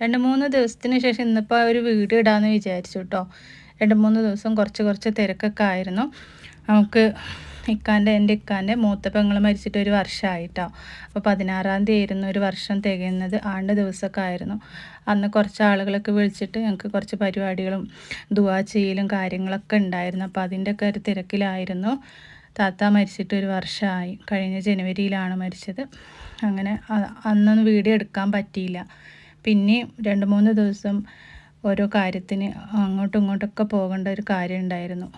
രണ്ട് മൂന്ന് ദിവസത്തിന് ശേഷം ഇന്നിപ്പോൾ ഒരു വീഡിയോ ഇടാമെന്ന് വിചാരിച്ചു കേട്ടോ രണ്ട് മൂന്ന് ദിവസം കുറച്ച് കുറച്ച് തിരക്കൊക്കെ ആയിരുന്നു. നമുക്ക് ഇക്കാന്റെ എന്റെ ഇക്കാന്റെ മൂത്ത പെങ്ങൾ മരിച്ചിട്ട് ഒരു വർഷമായിട്ടോ അപ്പോൾ പതിനാറാം തീയതി ആയിരുന്നു ഒരു വർഷം തികയുന്നത്. ആണ്ട് ദിവസമൊക്കെ ആയിരുന്നു. അന്ന് കുറച്ച് ആളുകളൊക്കെ വിളിച്ചിട്ട് ഞങ്ങൾക്ക് കുറച്ച് പരിപാടികളും ദുവാ ചെയ്യലും കാര്യങ്ങളൊക്കെ ഉണ്ടായിരുന്നു അപ്പോൾ അതിന്റെയൊക്കെ ഒരു തിരക്കിലായിരുന്നു. താത്ത മരിച്ചിട്ട് ഒരു വർഷമായി കഴിഞ്ഞ ജനുവരിയിലാണ് മരിച്ചത്. അങ്ങനെ അന്നൊന്നും വീഡിയോ എടുക്കാൻ പറ്റിയില്ല. പിന്നെ രണ്ട് മൂന്ന് ദിവസം ഓരോ കാര്യത്തിന് അങ്ങോട്ടും ഇങ്ങോട്ടൊക്കെ പോകേണ്ട ഒരു കാര്യം ഉണ്ടായിരുന്നു.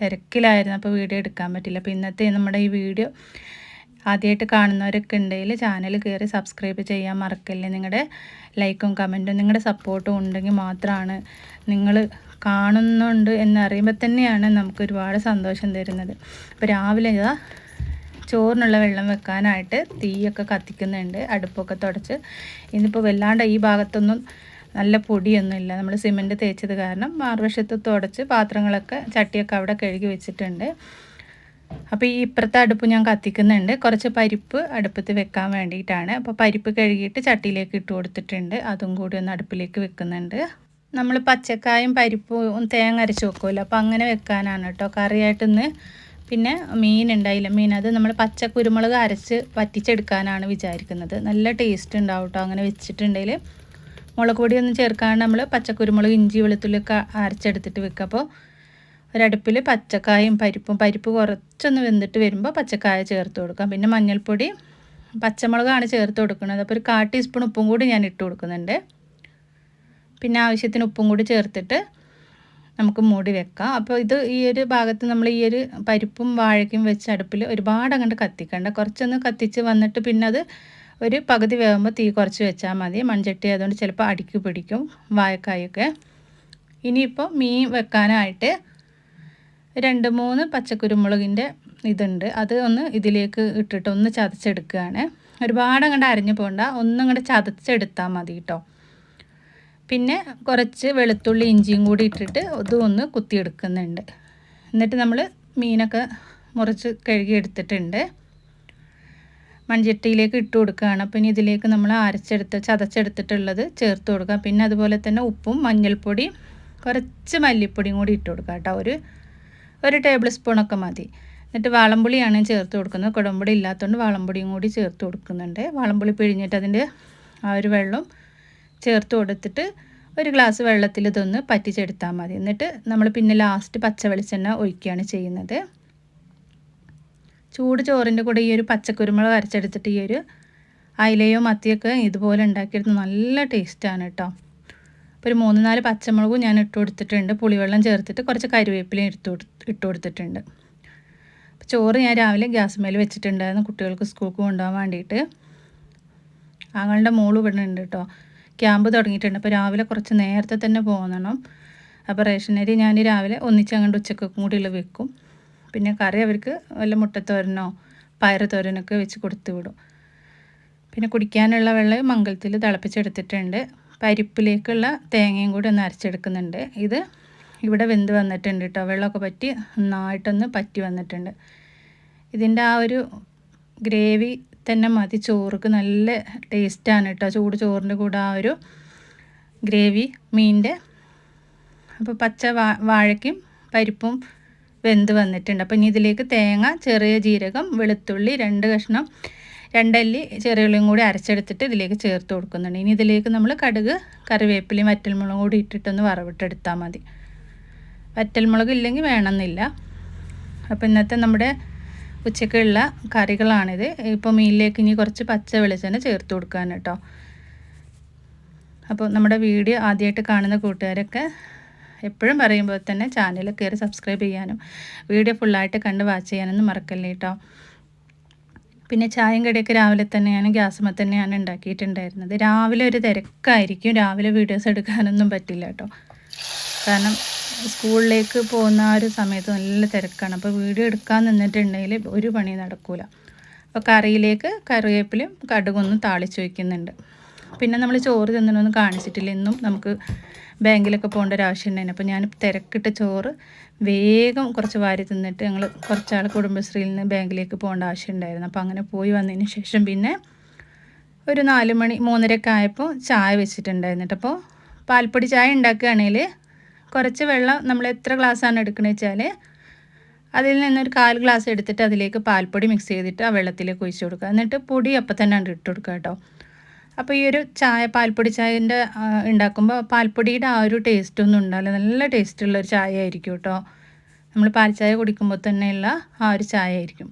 തിരക്കിലായിരുന്നു അപ്പോൾ വീഡിയോ എടുക്കാൻ പറ്റില്ല. അപ്പോൾ ഇന്നത്തെ നമ്മുടെ ഈ വീഡിയോ ആദ്യമായിട്ട് കാണുന്നവരൊക്കെ ഉണ്ടെങ്കിൽ ചാനൽ കയറി സബ്സ്ക്രൈബ് ചെയ്യാൻ മറക്കല്ലേ. നിങ്ങളുടെ ലൈക്കും കമന്റും നിങ്ങളുടെ സപ്പോർട്ടും ഉണ്ടെങ്കിൽ മാത്രമാണ് നിങ്ങൾ കാണുന്നുണ്ട് എന്നറിയുമ്പോൾ തന്നെയാണ് നമുക്ക് ഒരുപാട് സന്തോഷം തരുന്നത്. അപ്പോൾ രാവിലെ ഇതാ ചോറിനുള്ള വെള്ളം വെക്കാനായിട്ട് തീയൊക്കെ കത്തിക്കുന്നുണ്ട് അടുപ്പൊക്കെ തുടച്ച്. ഇന്നിപ്പോൾ വല്ലാണ്ട് ഈ ഭാഗത്തൊന്നും നല്ല പൊടിയൊന്നുമില്ല. നമ്മൾ സിമെന്റ് തേച്ചത് കാരണം മാർവശത്ത് തുടച്ച് പാത്രങ്ങളൊക്കെ ചട്ടിയൊക്കെ അവിടെ കഴുകി വെച്ചിട്ടുണ്ട്. അപ്പോൾ ഈ ഇപ്പുറത്തെ അടുപ്പ് ഞാൻ കത്തിക്കുന്നുണ്ട്. കുറച്ച് പരിപ്പ് അടുപ്പത്ത് വെക്കാൻ വേണ്ടിയിട്ടാണ്. അപ്പോൾ പരിപ്പ് കഴുകിയിട്ട് ചട്ടിയിലേക്ക് ഇട്ട് കൊടുത്തിട്ടുണ്ട്. അതും കൂടി ഒന്ന് അടുപ്പിലേക്ക് വെക്കുന്നുണ്ട്. നമ്മൾ പച്ചക്കായും പരിപ്പും തേങ്ങ അരച്ച് വെക്കുമല്ലോ. അപ്പോൾ അങ്ങനെ വെക്കാനാണ് കേട്ടോ. കറിയായിട്ടൊന്ന് പിന്നെ മീൻ ഉണ്ടായില്ല. മീൻ അത് നമ്മൾ പച്ച കുരുമുളക് അരച്ച് വറ്റിച്ചെടുക്കാനാണ് വിചാരിക്കുന്നത്. നല്ല ടേസ്റ്റ് ഉണ്ടാവും കേട്ടോ അങ്ങനെ വെച്ചിട്ടുണ്ടെങ്കിൽ മുളക് പൊടിയൊന്നും ചേർക്കാണ്ട് നമ്മൾ പച്ചക്കുരുമുളക് ഇഞ്ചി വെളുത്തുള്ളിയൊക്കെ അരച്ചെടുത്തിട്ട് വെക്കുക. അപ്പോൾ ഒരടുപ്പിൽ പച്ചക്കായും പരിപ്പും പരിപ്പ് കുറച്ചൊന്ന് വെന്തിട്ട് വരുമ്പോൾ പച്ചക്കായ ചേർത്ത് കൊടുക്കാം പിന്നെ മഞ്ഞൾപ്പൊടി പച്ചമുളകാണ് ചേർത്ത് കൊടുക്കുന്നത്. അപ്പോൾ ഒരു കാ ടീസ്പൂൺ ഉപ്പും കൂടി ഞാൻ ഇട്ട് കൊടുക്കുന്നുണ്ട്. പിന്നെ ആവശ്യത്തിന് ഉപ്പും കൂടി ചേർത്തിട്ട് നമുക്ക് മൂടി വെക്കാം. അപ്പോൾ ഇത് ഈ ഒരു ഭാഗത്ത് നമ്മൾ ഈ ഒരു പരിപ്പും വാഴയ്ക്കും വെച്ച് അടുപ്പിൽ ഒരുപാട് അങ്ങോട്ട് കത്തിക്കണ്ട. കുറച്ചൊന്ന് കത്തിച്ച് വന്നിട്ട് പിന്നെ അത് ഒരു പകുതി വേകുമ്പോൾ തീ കുറച്ച് വെച്ചാൽ മതി. മൺചട്ടി ആയതുകൊണ്ട് ചിലപ്പോൾ അടിക്ക് പിടിക്കും വാഴക്കായൊക്കെ. ഇനിയിപ്പോൾ മീൻ വെക്കാനായിട്ട് രണ്ട് മൂന്ന് പച്ചക്കുരുമുളകിന്റെ ഇതുണ്ട്. അത് ഒന്ന് ഇതിലേക്ക് ഇട്ടിട്ട് ഒന്ന് ചതച്ചെടുക്കുകയാണ് ഒരുപാട് അങ്ങോട്ട് അരിഞ്ഞു പോകണ്ട ഒന്നും അങ്ങോട്ട് ചതച്ചെടുത്താൽ മതി കേട്ടോ പിന്നെ കുറച്ച് വെളുത്തുള്ളി ഇഞ്ചിയും കൂടി ഇട്ടിട്ട് ഇതൊന്ന് കുത്തിയെടുക്കുന്നുണ്ട്. എന്നിട്ട് നമ്മൾ മീനൊക്കെ മുറിച്ച് കഴുകി എടുത്തിട്ടുണ്ട്. മൺചട്ടിയിലേക്ക് ഇട്ട് കൊടുക്കുകയാണ്. അപ്പം ഇനി ഇതിലേക്ക് നമ്മൾ അരച്ചെടുത്ത് ചതച്ചെടുത്തിട്ടുള്ളത് ചേർത്ത് കൊടുക്കുക. പിന്നെ അതുപോലെ തന്നെ ഉപ്പും മഞ്ഞൾപ്പൊടിയും കുറച്ച് മല്ലിപ്പൊടിയും കൂടി ഇട്ട് കൊടുക്കുക കേട്ടോ. ഒരു ഒരു ടേബിൾ സ്പൂണൊക്കെ മതി. എന്നിട്ട് വാളംപുളിയാണ് ചേർത്ത് കൊടുക്കുന്നത്. കുടമ്പുളി ഇല്ലാത്തതുകൊണ്ട് വാളംപുളിയും കൂടി ചേർത്ത് കൊടുക്കുന്നുണ്ട്. വാളംപുളി പിഴിഞ്ഞിട്ട് അതിന്റെ ആ ഒരു വെള്ളം ചേർത്ത് കൊടുത്തിട്ട് ഒരു ഗ്ലാസ് വെള്ളത്തിൽ ഇതൊന്ന് പറ്റിച്ചെടുത്താൽ മതി. എന്നിട്ട് നമ്മൾ പിന്നെ ലാസ്റ്റ് പച്ച വെളിച്ചെണ്ണ ഒഴിക്കുകയാണ് ചെയ്യുന്നത്. ചൂട് ചോറിന്റെ കൂടെ ഈ ഒരു പച്ചക്കുരുമുളക് അരച്ചെടുത്തിട്ട് ഈ ഒരു അയിലയോ മത്തിയൊക്കെ ഇതുപോലെ ഉണ്ടാക്കിയെടുത്ത് നല്ല ടേസ്റ്റാണ് കേട്ടോ അപ്പോൾ ഒരു മൂന്ന് നാല് പച്ചമുളകും ഞാൻ ഇട്ട് കൊടുത്തിട്ടുണ്ട്. പുളിവെള്ളം ചേർത്തിട്ട് കുറച്ച് കരുവേപ്പിലയും ഇട്ട് ഇട്ട് കൊടുത്തിട്ടുണ്ട്. ചോറ് ഞാൻ രാവിലെ ഗ്യാസ് മേൽ വെച്ചിട്ടുണ്ടായിരുന്നു കുട്ടികൾക്ക് സ്കൂൾക്ക് കൊണ്ടുപോകാൻ വേണ്ടിയിട്ട്. ആങ്ങളുടെ മോൾ ഇവിടെ ഉണ്ട് കേട്ടോ ക്യാമ്പ് തുടങ്ങിയിട്ടുണ്ട്. അപ്പോൾ രാവിലെ കുറച്ച് നേരത്തെ തന്നെ പോകണം. അപ്പോൾ റേഷനരി ഞാൻ രാവിലെ ഒന്നിച്ചങ്ങോട്ട് ഉച്ചയ്ക്ക് കൂടിയുള്ള വെക്കും. പിന്നെ കറി അവർക്ക് വല്ല മുട്ടത്തോരനോ പയറ് തോരനൊക്കെ വെച്ച് കൊടുത്തു വിടും. പിന്നെ കുടിക്കാനുള്ള വെള്ളം മംഗലത്തിൽ തിളപ്പിച്ചെടുത്തിട്ടുണ്ട്. പരിപ്പിലേക്കുള്ള തേങ്ങയും കൂടി ഒന്ന് അരച്ചെടുക്കുന്നുണ്ട്. ഇത് ഇവിടെ വെന്ത് വന്നിട്ടുണ്ട് കേട്ടോ വെള്ളമൊക്കെ പറ്റി നന്നായിട്ടൊന്ന് പറ്റി വന്നിട്ടുണ്ട്. ഇതിന്റെ ആ ഒരു ഗ്രേവി തന്നെ മതി. ചോറുക്ക് നല്ല ടേസ്റ്റാണ് കേട്ടോ ചൂട് ചോറിന്റെ കൂടെ ആ ഒരു ഗ്രേവി മീനിന്റെ അപ്പോൾ പച്ച വാ വാഴയ്ക്കും പരിപ്പും വെന്ത് വന്നിട്ടുണ്ട്. അപ്പോൾ ഇനി ഇതിലേക്ക് തേങ്ങ ചെറിയ ജീരകം വെളുത്തുള്ളി രണ്ട് കഷ്ണം രണ്ടല്ലി ചെറിയ ചെറിയുള്ളിയും കൂടി അരച്ചെടുത്തിട്ട് ഇതിലേക്ക് ചേർത്ത് കൊടുക്കുന്നുണ്ട്. ഇനി ഇതിലേക്ക് നമ്മൾ കടുക് കറിവേപ്പിലയും വറ്റൽമുളകും കൂടി ഇട്ടിട്ടൊന്ന് വറവിട്ടെടുത്താൽ മതി. വറ്റൽമുളക് ഇല്ലെങ്കിൽ വേണമെന്നില്ല. അപ്പോൾ ഇന്നത്തെ നമ്മുടെ ഉച്ചക്കുള്ള കറികളാണിത്. ഇപ്പോൾ മീനിലേക്ക് ഇനി കുറച്ച് പച്ച വെളിച്ചെണ്ണ ചേർത്ത് കൊടുക്കാൻ കേട്ടോ. അപ്പോൾ നമ്മുടെ വീഡിയോ ആദ്യമായിട്ട് കാണുന്ന കൂട്ടുകാരൊക്കെ എപ്പോഴും പറയുമ്പോൾ തന്നെ ചാനൽ കയറി സബ്സ്ക്രൈബ് ചെയ്യാനും വീഡിയോ ഫുള്ളായിട്ട് കണ്ട് വാച്ച് ചെയ്യാനൊന്നും മറക്കല്ലേ കേട്ടോ. പിന്നെ ചായയും കടിയൊക്കെ രാവിലെ തന്നെ ഞാൻ ഗ്യാസുമ്മ തന്നെയാണ് ഉണ്ടാക്കിയിട്ടുണ്ടായിരുന്നത്. രാവിലെ ഒരു തിരക്കായിരിക്കും. രാവിലെ വീഡിയോസ് എടുക്കാനൊന്നും പറ്റില്ല കേട്ടോ. കാരണം സ്കൂളിലേക്ക് പോകുന്ന ആ ഒരു സമയത്ത് നല്ല തിരക്കാണ്. അപ്പോൾ വീഡിയോ എടുക്കാൻ നിന്നിട്ടുണ്ടെങ്കിൽ ഒരു പണി നടക്കൂല. അപ്പോൾ കറിയിലേക്ക് കറിവേപ്പിലും കടുകൊന്നും താളിച്ച് വയ്ക്കുന്നുണ്ട് പിന്നെ നമ്മൾ ചോറ് തിന്നണമെന്ന് കാണിച്ചിട്ടില്ല. ഇന്നും നമുക്ക് ബാങ്കിലൊക്കെ പോകേണ്ട ഒരു ആവശ്യം ഉണ്ടായിരുന്നു അപ്പോൾ ഞാൻ തിരക്കിട്ട ചോറ് വേഗം കുറച്ച് വാരി തിന്നിട്ട് ഞങ്ങൾ കുറച്ചാൾ കുടുംബശ്രീയിൽ നിന്ന് ബാങ്കിലേക്ക് പോകേണ്ട ആവശ്യം ഉണ്ടായിരുന്നു. അപ്പോൾ അങ്ങനെ പോയി വന്നതിന് ശേഷം പിന്നെ ഒരു നാല് മണി മൂന്നരയൊക്കെ ആയപ്പോൾ ചായ വെച്ചിട്ടുണ്ടായിരുന്നു. അപ്പോൾ പാൽപ്പൊടി ചായ ഉണ്ടാക്കുകയാണെങ്കിൽ കുറച്ച് വെള്ളം നമ്മൾ എത്ര ഗ്ലാസ്സാണ് എടുക്കുന്നത് വെച്ചാൽ അതിൽ നിന്നൊരു കാൽ ഗ്ലാസ് എടുത്തിട്ട് അതിലേക്ക് പാൽപ്പൊടി മിക്സ് ചെയ്തിട്ട് ആ വെള്ളത്തിലേക്ക് ഒഴിച്ച് കൊടുക്കുക. എന്നിട്ട് പൊടി അപ്പം തന്നെ ഇട്ട് കൊടുക്കുക കേട്ടോ. അപ്പോൾ ഈ ഒരു ചായ പാൽപ്പൊടി ചായന്റെ ഉണ്ടാക്കുമ്പോൾ പാൽപ്പൊടിയുടെ ആ ഒരു ടേസ്റ്റ് ഒന്നും ഉണ്ടാവില്ല. നല്ല ടേസ്റ്റുള്ള ഒരു ചായ ആയിരിക്കും കേട്ടോ. നമ്മൾ പാൽ ചായ കുടിക്കുമ്പോൾ തന്നെയുള്ള ആ ഒരു ചായ ആയിരിക്കും.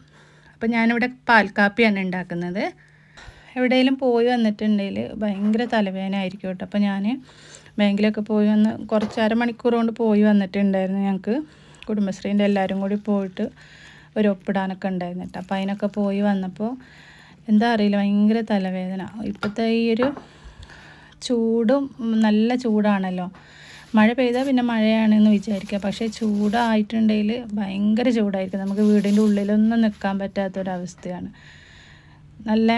അപ്പോൾ ഞാനിവിടെ പാൽ കാപ്പിയാണ് ഉണ്ടാക്കുന്നത്. എവിടെയെങ്കിലും പോയി വന്നിട്ടുണ്ടെങ്കിൽ ഭയങ്കര തലവേദന ആയിരിക്കും കേട്ടോ. അപ്പോൾ ഞാൻ ബാങ്കിലൊക്കെ പോയി വന്ന് കുറച്ച് അരമണിക്കൂർ കൊണ്ട് പോയി വന്നിട്ടുണ്ടായിരുന്നു ഞങ്ങൾക്ക് കുടുംബശ്രീന്റെ എല്ലാവരും കൂടി പോയിട്ട് ഒരു ഒപ്പിടാനൊക്കെ ഉണ്ടായിരുന്നു കേട്ടോ. അപ്പോൾ അതിനൊക്കെ പോയി വന്നപ്പോൾ എന്താ അറിയില്ല ഭയങ്കര തലവേദന. ഇപ്പോഴത്തെ ഈ ഒരു ചൂടും നല്ല ചൂടാണല്ലോ. മഴ പെയ്താൽ പിന്നെ മഴയാണെന്ന് വിചാരിക്കുക പക്ഷേ ചൂടായിട്ടുണ്ടെങ്കിൽ ഭയങ്കര ചൂടായിരിക്കും. നമുക്ക് വീടിന്റെ ഉള്ളിലൊന്നും നിൽക്കാൻ പറ്റാത്തൊരവസ്ഥയാണ്. നല്ല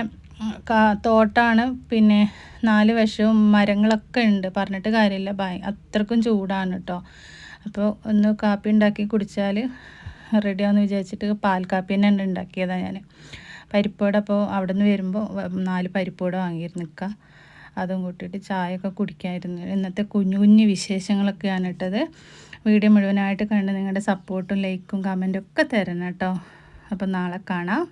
തോട്ടാണ്. പിന്നെ നാല് വശവും മരങ്ങളൊക്കെ ഉണ്ട്. പറഞ്ഞിട്ട് കാര്യമില്ല. ഭയ അത്രക്കും ചൂടാണ് കേട്ടോ അപ്പോൾ ഒന്ന് കാപ്പി ഉണ്ടാക്കി കുടിച്ചാൽ റെഡിയാണെന്ന് വിചാരിച്ചിട്ട് പാൽ കാപ്പി തന്നെ ഉണ്ടാക്കിയതാണ് ഞാൻ പരിപ്പോടെ അപ്പോൾ അവിടെ നിന്ന് വരുമ്പോൾ നാല് പരിപ്പോടെ വാങ്ങിയിരുന്നു നിൽക്കുക അതും കൂട്ടിയിട്ട് ചായയൊക്കെ കുടിക്കാമായിരുന്നു ഇന്നത്തെ കുഞ്ഞു കുഞ്ഞു വിശേഷങ്ങളൊക്കെയാണ് ഇട്ടത്. വീഡിയോ മുഴുവനായിട്ട് കണ്ട് നിങ്ങളുടെ സപ്പോർട്ടും ലൈക്കും കമന്റും ഒക്കെ തരണം കേട്ടോ അപ്പോൾ നാളെ കാണാം.